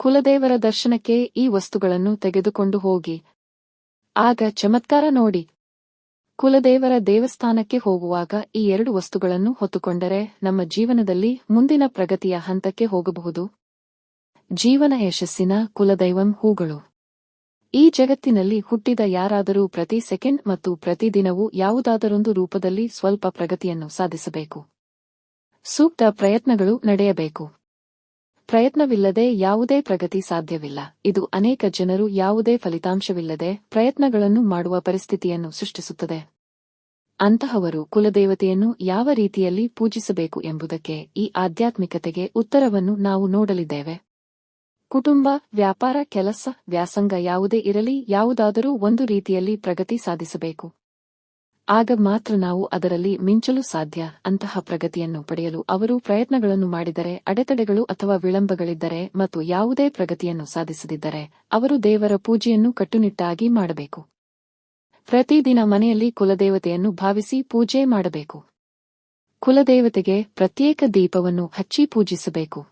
ಕುಲದೇವರ ದರ್ಶನಕ್ಕೆ ಈ ವಸ್ತುಗಳನ್ನು ತೆಗೆದುಕೊಂಡು ಹೋಗಿ. ಆಗ ಚಮತ್ಕಾರ ನೋಡಿ. ಕುಲದೇವರ ದೇವಸ್ಥಾನಕ್ಕೆ ಹೋಗುವಾಗ ಈ ಎರಡು ವಸ್ತುಗಳನ್ನು ಹೊತ್ತುಕೊಂಡರೆ ನಮ್ಮ ಜೀವನದಲ್ಲಿ ಮುಂದಿನ ಪ್ರಗತಿಯ ಹಂತಕ್ಕೆ ಹೋಗಬಹುದು. ಜೀವನ ಯಶಸ್ಸಿನ ಕುಲದೈವಂ ಹೂಗಳು. ಈ ಜಗತ್ತಿನಲ್ಲಿ ಹುಟ್ಟಿದ ಯಾರಾದರೂ ಪ್ರತಿ ಸೆಕೆಂಡ್ ಮತ್ತು ಪ್ರತಿದಿನವೂ ಯಾವುದಾದರೊಂದು ರೂಪದಲ್ಲಿ ಸ್ವಲ್ಪ ಪ್ರಗತಿಯನ್ನು ಸಾಧಿಸಬೇಕು. ಸೂಕ್ತ ಪ್ರಯತ್ನಗಳು ನಡೆಯಬೇಕು. ಪ್ರಯತ್ನವಿಲ್ಲದೆ ಯಾವುದೇ ಪ್ರಗತಿ ಸಾಧ್ಯವಿಲ್ಲ. ಇದು ಅನೇಕ ಜನರು ಯಾವುದೇ ಫಲಿತಾಂಶವಿಲ್ಲದೆ ಪ್ರಯತ್ನಗಳನ್ನು ಮಾಡುವ ಪರಿಸ್ಥಿತಿಯನ್ನು ಸೃಷ್ಟಿಸುತ್ತದೆ. ಅಂತಹವರು ಕುಲದೇವತೆಯನ್ನು ಯಾವ ರೀತಿಯಲ್ಲಿ ಪೂಜಿಸಬೇಕು ಎಂಬುದಕ್ಕೆ ಈ ಆಧ್ಯಾತ್ಮಿಕತೆಗೆ ಉತ್ತರವನ್ನು ನಾವು ನೋಡಲಿದ್ದೇವೆ. ಕುಟುಂಬ, ವ್ಯಾಪಾರ, ಕೆಲಸ, ವ್ಯಾಸಂಗ ಯಾವುದೇ ಇರಲಿ, ಯಾವುದಾದರೂ ಒಂದು ರೀತಿಯಲ್ಲಿ ಪ್ರಗತಿ ಸಾಧಿಸಬೇಕು. ಆಗ ಮಾತ್ರ ನಾವು ಅದರಲ್ಲಿ ಮಿಂಚಲು ಸಾಧ್ಯ ಅಂತಹ ಪ್ರಗತಿಯನ್ನು ಪಡೆಯಲು ಅವರು ಪ್ರಯತ್ನಗಳನ್ನು ಮಾಡಿದರೆ, ಅಡೆತಡೆಗಳು ಅಥವಾ ವಿಳಂಬಗಳಿದ್ದರೆ ಮತ್ತು ಯಾವುದೇ ಪ್ರಗತಿಯನ್ನು ಸಾಧಿಸದಿದ್ದರೆ ಅವರು ದೇವರ ಪೂಜೆಯನ್ನು ಕಟ್ಟುನಿಟ್ಟಾಗಿ ಮಾಡಬೇಕು. ಪ್ರತಿದಿನ ಮನೆಯಲ್ಲಿ ಕುಲದೇವತೆಯನ್ನು ಭಾವಿಸಿ ಪೂಜೆ ಮಾಡಬೇಕು. ಕುಲದೇವತೆಗೆ ಪ್ರತ್ಯೇಕ ದೀಪವನ್ನು ಹಚ್ಚಿ ಪೂಜಿಸಬೇಕು.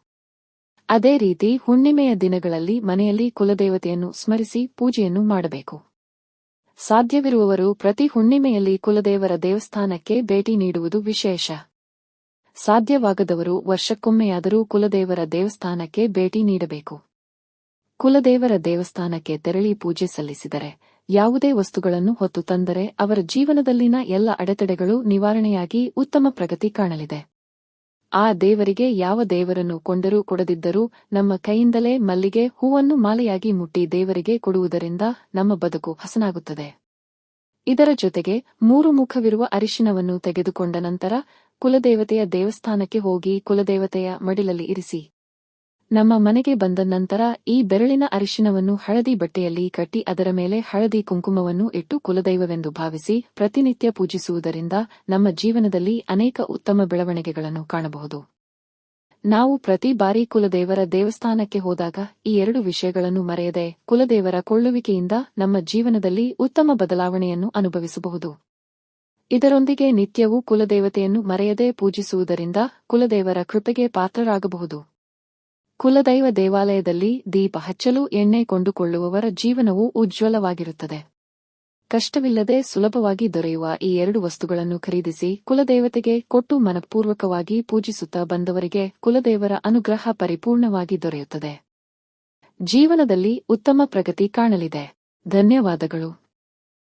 ಅದೇ ರೀತಿ ಹುಣ್ಣಿಮೆಯ ದಿನಗಳಲ್ಲಿ ಮನೆಯಲ್ಲಿ ಕುಲದೇವತೆಯನ್ನು ಸ್ಮರಿಸಿ ಪೂಜೆಯನ್ನು ಮಾಡಬೇಕು. ಸಾಧ್ಯವಿರುವವರು ಪ್ರತಿ ಹುಣ್ಣಿಮೆಯಲ್ಲಿ ಕುಲದೇವರ ದೇವಸ್ಥಾನಕ್ಕೆ ಭೇಟಿ ನೀಡುವುದು ವಿಶೇಷ. ಸಾಧ್ಯವಾಗದವರು ವರ್ಷಕ್ಕೊಮ್ಮೆಯಾದರೂ ಕುಲದೇವರ ದೇವಸ್ಥಾನಕ್ಕೆ ಭೇಟಿ ನೀಡಬೇಕು. ಕುಲದೇವರ ದೇವಸ್ಥಾನಕ್ಕೆ ತೆರಳಿ ಪೂಜೆ ಸಲ್ಲಿಸಿದರೆ ಯಾವುದೇ ವಸ್ತುಗಳನ್ನು ಹೊತ್ತು ತಂದರೆ ಅವರ ಜೀವನದಲ್ಲಿನ ಎಲ್ಲ ಅಡೆತಡೆಗಳು ನಿವಾರಣೆಯಾಗಿ ಉತ್ತಮ ಪ್ರಗತಿ ಕಾಣಲಿದೆ. ಆ ದೇವರಿಗೆ ಯಾವ ದೇವರನ್ನು ಕೊಂಡರೂ ಕೊಡದಿದ್ದರೂ ನಮ್ಮ ಕೈಯಿಂದಲೇ ಮಲ್ಲಿಗೆ ಹೂವನ್ನು ಮಾಲೆಯಾಗಿ ಮುಟ್ಟಿ ದೇವರಿಗೆ ಕೊಡುವುದರಿಂದ ನಮ್ಮ ಬದುಕು ಹಸನಾಗುತ್ತದೆ. ಇದರ ಜೊತೆಗೆ ಮೂರು ಮುಖವಿರುವ ಅರಿಶಿನವನ್ನು ತೆಗೆದುಕೊಂಡ ನಂತರ ಕುಲದೇವತೆಯ ದೇವಸ್ಥಾನಕ್ಕೆ ಹೋಗಿ ಕುಲದೇವತೆಯ ಮಡಿಲಲ್ಲಿ ಇರಿಸಿ. ನಮ್ಮ ಮನೆಗೆ ಬಂದ ನಂತರ ಈ ಬೆರಳಿನ ಅರಿಶಿನವನ್ನು ಹಳದಿ ಬಟ್ಟೆಯಲ್ಲಿ ಕಟ್ಟಿ ಅದರ ಮೇಲೆ ಹಳದಿ ಕುಂಕುಮವನ್ನು ಇಟ್ಟು ಕುಲದೈವವೆಂದು ಭಾವಿಸಿ ಪ್ರತಿನಿತ್ಯ ಪೂಜಿಸುವುದರಿಂದ ನಮ್ಮ ಜೀವನದಲ್ಲಿ ಅನೇಕ ಉತ್ತಮ ಬೆಳವಣಿಗೆಗಳನ್ನು ಕಾಣಬಹುದು. ನಾವು ಪ್ರತಿ ಬಾರಿ ಕುಲದೇವರ ದೇವಸ್ಥಾನಕ್ಕೆ ಹೋದಾಗ ಈ ಎರಡು ವಿಷಯಗಳನ್ನು ಮರೆಯದೆ ಕುಲದೇವರ ಕೊಳ್ಳುವಿಕೆಯಿಂದ ನಮ್ಮ ಜೀವನದಲ್ಲಿ ಉತ್ತಮ ಬದಲಾವಣೆಯನ್ನು ಅನುಭವಿಸಬಹುದು. ಇದರೊಂದಿಗೆ ನಿತ್ಯವೂ ಕುಲದೇವತೆಯನ್ನು ಮರೆಯದೆ ಪೂಜಿಸುವುದರಿಂದ ಕುಲದೇವರ ಕೃಪೆಗೆ ಪಾತ್ರರಾಗಬಹುದು. ಕುಲದೈವ ದೇವಾಲಯದಲ್ಲಿ ದೀಪ ಹಚ್ಚಲು, ಎಣ್ಣೆ ಕೊಂಡುಕೊಳ್ಳುವವರ ಜೀವನವು ಉಜ್ವಲವಾಗಿರುತ್ತದೆ. ಕಷ್ಟವಿಲ್ಲದೆ ಸುಲಭವಾಗಿ ದೊರೆಯುವ ಈ ಎರಡು ವಸ್ತುಗಳನ್ನು ಖರೀದಿಸಿ ಕುಲದೇವತೆಗೆ ಕೊಟ್ಟು ಮನಪೂರ್ವಕವಾಗಿ ಪೂಜಿಸುತ್ತಾ ಬಂದವರಿಗೆ ಕುಲದೇವರ ಅನುಗ್ರಹ ಪರಿಪೂರ್ಣವಾಗಿ ದೊರೆಯುತ್ತದೆ. ಜೀವನದಲ್ಲಿ ಉತ್ತಮ ಪ್ರಗತಿ ಕಾಣಲಿದೆ. ಧನ್ಯವಾದಗಳು.